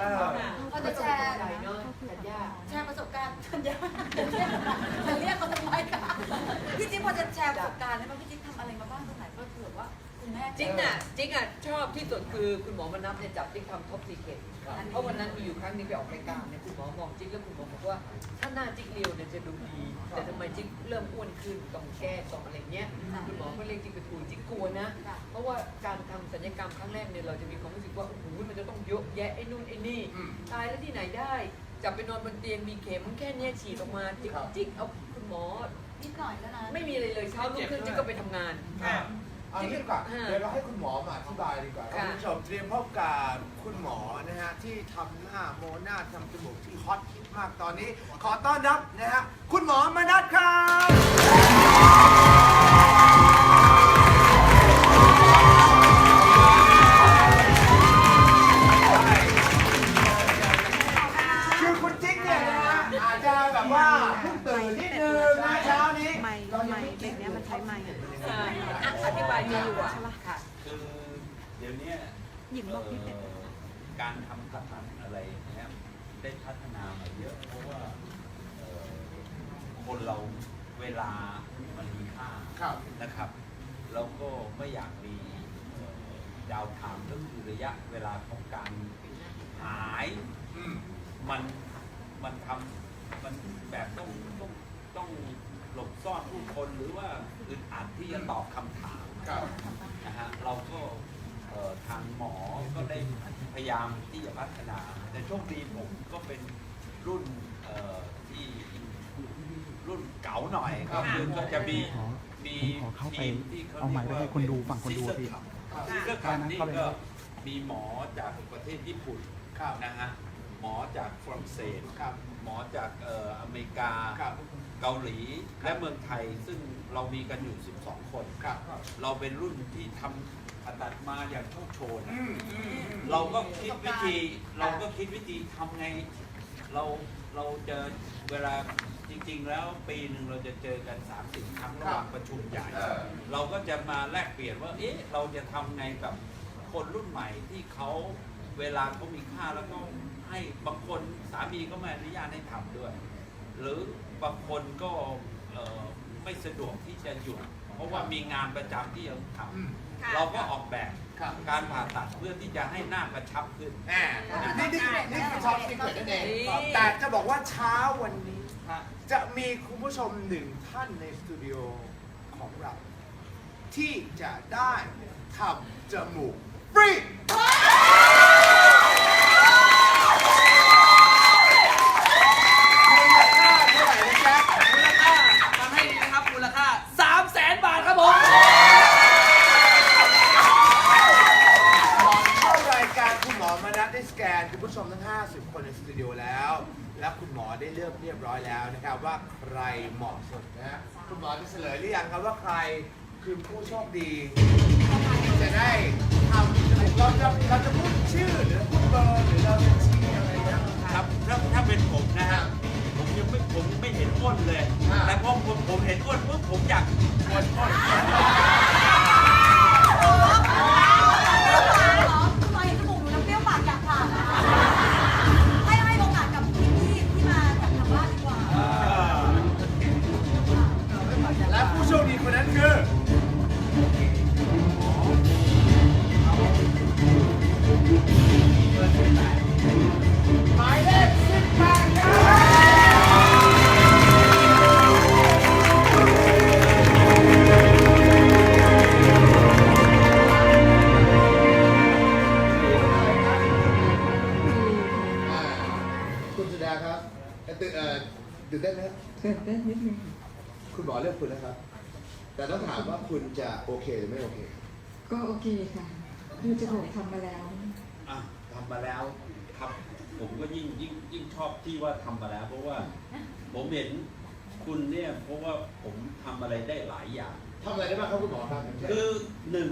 อะไรเขาจะแชร์แชร์ประสบการณ์สัญญาจะเรียกเขาทำไมคะพี่จิ๊บพอจะแชร์ประสบการณ์ได้ไหมพี่จิ๊บท จิ๊กน่ะจิ๊กอะชอบที่สุดคือคุณหมอมานับเนี่ยจับจิ๊กทำท็อปซีเคทเพราะวันนั้นมีอยู่ครั้งหนึงไปออกรายการเนี่ยคุณหมอมองจิ๊กแล้วคุณหมอบอกว่า ถ้าหน้าจิ๊กเรียวเนี่ยจะดูดี แต่ทำไมจิ๊กเริ่มอ้วนขึ้นต้องแก้ต้องอะไรเงี้ยคุณหมอก็เรียกจิ๊กไปคุยจิ๊กกลัวนะ เพราะว่าการทำศัลยกรรมครั้งแรกเนี่ยเราจะมีความรู้สึกว่าโอ้โหมันจะต้องเยอะแยะไอ้นู่นไอ้นี่อืมตายแล้วที่ไหนได้จับไปนอนบนเตียงมีเข็มแค่เนี้ยฉีดออกมาจิ๊กครับจิ๊กเอาคุณหมอนิดหน่อยแล้วนะไม่มีอะไรเลยเช้าลุกขึ้นจิ๊กก็ไปทำงานอะ เอางี้ดีกว่าอ่าเดี๋ยวเราให้คุณหมอมาอธิบายดีกว่าค่ะ คุณผู้ชมเตรียมพบกับคุณหมอนะฮะที่ทำหน้าโมหน้าทำจมูกที่ฮอตฮิตมากตอนนี้ ขอต้อนรับนะฮะคุณหมอมนัทครับคือคุณจิ๊กเนี่ยนะฮะอาจจะแบบว่าเพิ่งตื่นนิดนึงนะเช้านี้ ไม้ไม้แบบเนี้ยมันใช้ไม้อะอ่าอะอธิบายดีอยู่อะค่ะคือเดี๋ยวเนี้ยหญิงบอกพี่เป็ดเอ่อการทำกระถางอะไรเนี่ยได้พัฒนามาเยอะ เพราะว่าเอ่อคนเราเวลามันมีค่าครับ นะครับ แล้วก็ไม่อยากมีเอ่อดาวไทม์ก็คือระยะเวลาของการหาย อืม มันมันทำมันแบบต้องต้องต้องหลบซ่อน ผู้คนหรือว่าอึดอัดที่จะตอบคำถามครับนะฮะเราก็เอ่อทางหมอก็ได้พยายามที่จะพัฒนา แต่โชคดีผมก็เป็นรุ่นเอ่อที่รุ่นเก๋าหน่อยก็คือก็จะมีมีผมขอเข้าไปทีมที่เขาเอาไมค์ไปให้คนดูฝั่งคนดูซิอะสพี่เตอร์คัพซิสเตอร์คัพนี่เข้าเลยก็ครับมีหมอจากประเทศญี่ปุ่นครับนะฮะหมอจากฝรั่งเศสครับ หมอจากเอ่ออเมริกา ครับเกาหลีและเมืองไทยซึ่งเรามีกันอยู่ 12 คนครับเราเป็นรุ่นที่ทำผ่าตัดมาอย่างโชคโชน อืมอืมอืมเราก็คิดวิธีเราก็คิดวิธีทำไง เราเราจะเวลาจริง ๆ แล้วปีหนึ่งเราจะเจอกัน 30 ครั้งระหว่างประชุมใหญ่ เออ เราก็จะมาแลกเปลี่ยนว่า เอ๊ะ เราจะทำไงกับคนรุ่นใหม่ที่เขาเวลาเขามีค่าแล้วก็ ให้บางคนสามีก็ไม่อนุญาตให้ทำด้วย หรือบางคนก็เอ่อไม่สะดวกที่จะหยุด เพราะว่ามีงานประจำที่ยังทอืมำเราก็ออกแบบครับการผ่าตัดเพื่อที่จะให้หน้ากระชับขึ้นแหมนี่นี่นี่คือท็อปซีเครตนั่นเองนี่แต่จะบอกว่าเช้าวันนี้ จะมีคุณผู้ชมหนึ่งท่านในสตูดิโอของเรา ที่จะได้ทำจมูกฟรี มูลค่าเท่าไหร่นะแจ๊ค มูลค่าฟังให้ดีนะครับ มูลค่า3 0 0แสนบาทครับผม ก่อนเข้ารายการคุณหมอมานัดได้สแกนคุณผู้ชมทั้ง 50 คนในสตูดิโอแล้ว และคุณหมอได้เลือกเรียบร้อยแล้วนะครับว่าใคร เหมาะสมนะฮะคุณหมอจะเฉลยหรือยังครับว่าใครคือผู้โชคดีที่จะได้ทำจมูกเราจะเราจะพูดชื่อหรือพูดเบอร์หรือเราจะชี้อะไรนะครับ ถ้าถ้าเป็นผมนะฮะผมยังไม่ผมไม่เห็นอ้นเลยอ่าแต่พอผมผมเห็นอ้นปุ๊บผมอยากชวนอ้น คุณหมอเลือกคุณนะครับ แต่ต้องถามว่าคุณจะโอเคหรือไม่โอเคก็โอเคค่ะคือจมูกทำมาแล้ว อะทำมาแล้วครับ ผมก็ยิ่งยิ่งยิ่งชอบที่ว่าทำมาแล้ว เพราะว่าผมเห็นคุณเนี่ยเพราะว่าผมทำอะไรได้หลายอย่าง ทำอะไรได้บ้างครับคุณหมอครับคือหนึ่ง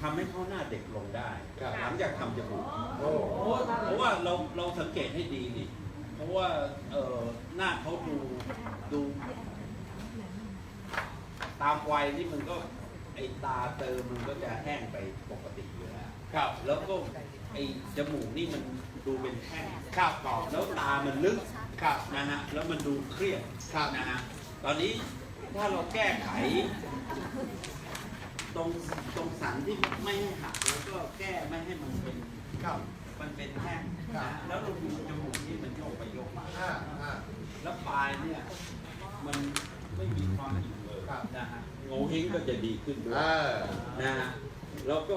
ทำให้เขาหน้าเด็กลงได้ครับหลังจากทำจมูกโอ้ เพราะว่าเพราะว่าเราเราสังเกตให้ดีดิเพราะว่าเออหน้าเขาดูดู ตามวัยนี่มันก็ไอตาเติมมันก็จะแห้งไปปกติอยู่แล้วครับ แล้วก็ไอจมูกนี่มันดูเป็นแท่งครับหมอแล้วตามันลึกครับนะฮะแล้วมันดูเครียดครับนะฮะตอนนี้ถ้าเราแก้ไข ตรงตรงสันที่ไม่ให้หักแล้วก็แก้ไม่ให้มันเป็นครับมันเป็นแท่งครันะบฮะแล้วเราดูจมูกที่มันโยกไปโยกมาอ่าอ่าแล้วปลายเนี่ยมันไม่มีความอิ่มเลยครับ นะฮะโงเฮงก็จะดีขึ้นด้วยเออนะฮะแล้วก็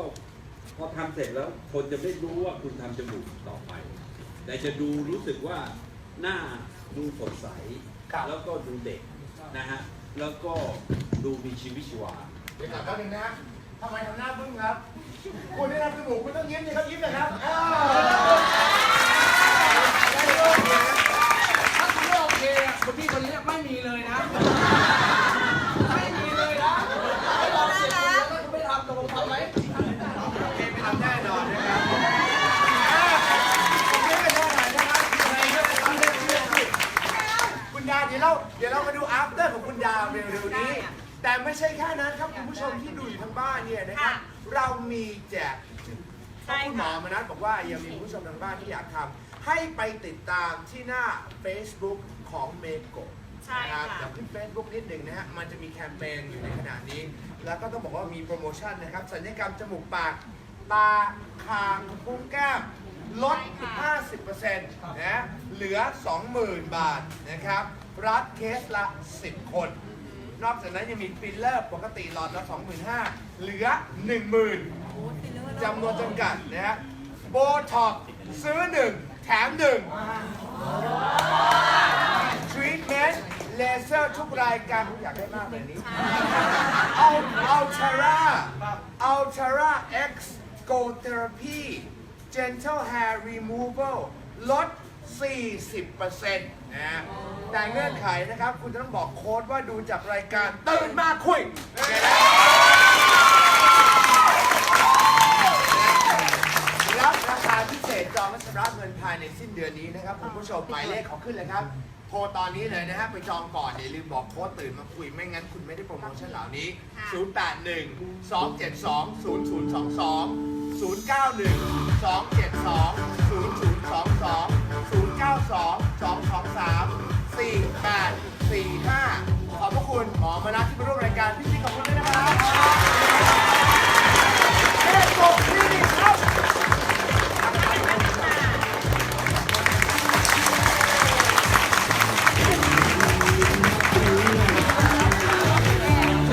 พอทำเสร็จแล้วคนจะไม่รู้ว่าคุณทำจมูกต่อไป แต่จะดูรู้สึกว่าหน้าดูสดใส ครับ แล้วก็ดูเด็กนะฮะแล้วก็ดูมีชีวิตชีวา เดี๋ยวก่อนแป๊บนึงนะทำไมทำหน้าบึ้งครับ คุณได้รับจมูกคุณต้องยิ้มสิครับยิ้มหนะครับอ้าวได้โอเคนะถ้าคุณไม่โอเคอะคนพี่คนนี้ไม่มีเลยนะ ไม่ใช่แค่นั้นครับคุณผู้ชมที่ดูอยู่ทางบ้านเนี่ยนะครับเรามีแจกเพราะคุณหมอมนัสบอกว่ายังมีผู้ชมทางบ้านที่อยากทำให้ไปติดตามที่หน้า Facebook ของเมโกะ ใช่นะครับค่ะเดี๋ยวขึ้น Facebook นิดหนึ่งนะฮะ มันจะมีแคมเปญอยู่ในขณะนี้ แล้วก็ต้องบอกว่ามีโปรโมชั่นนะครับ สัญญกรรมจมูกปาก ตา คางพุ้งแก้ม ลด50%นะ เหลือ 20,000 บาทนะครับ รัดเคสละ 10 คน นอกจากนั้นยังมีฟิลเลอร์ปกติหลอดละ25,000เหลือ 10,000จำนวนจำกัดนะฮะโบท็อกซื้อ1แถม1ทรีทเมนต์เลเซอร์ทุกรายการผมอยากได้มากแบบนี้เอาอัลทาร่าอัลทาร่า X Go Therapy Gentle Hair Removal ลด 40%นะ แต่เงื่อนไขนะครับ คุณจะต้องบอกโค้ดว่าดูจากรายการตื่นมาคุยโอเคนะรับราคาพิเศษจองและชำระเงินภายในสิ้นเดือนนี้นะครับคุณผู้ชมหมายเลขขอขึ้นเลยครับโทรตอนนี้เลยนะฮะไปจองก่อนอย่าลืมบอกโค้ดตื่นมาคุยไม่งั้นคุณไม่ได้โปรโมชั่นเหล่านี้ 081 272 0022 091 272 0022 092 223 4 8 4 5 ขอบพระคุณหมอมานะที่มาร่วมรายการพี่ซีขอบคุณด้วยนะ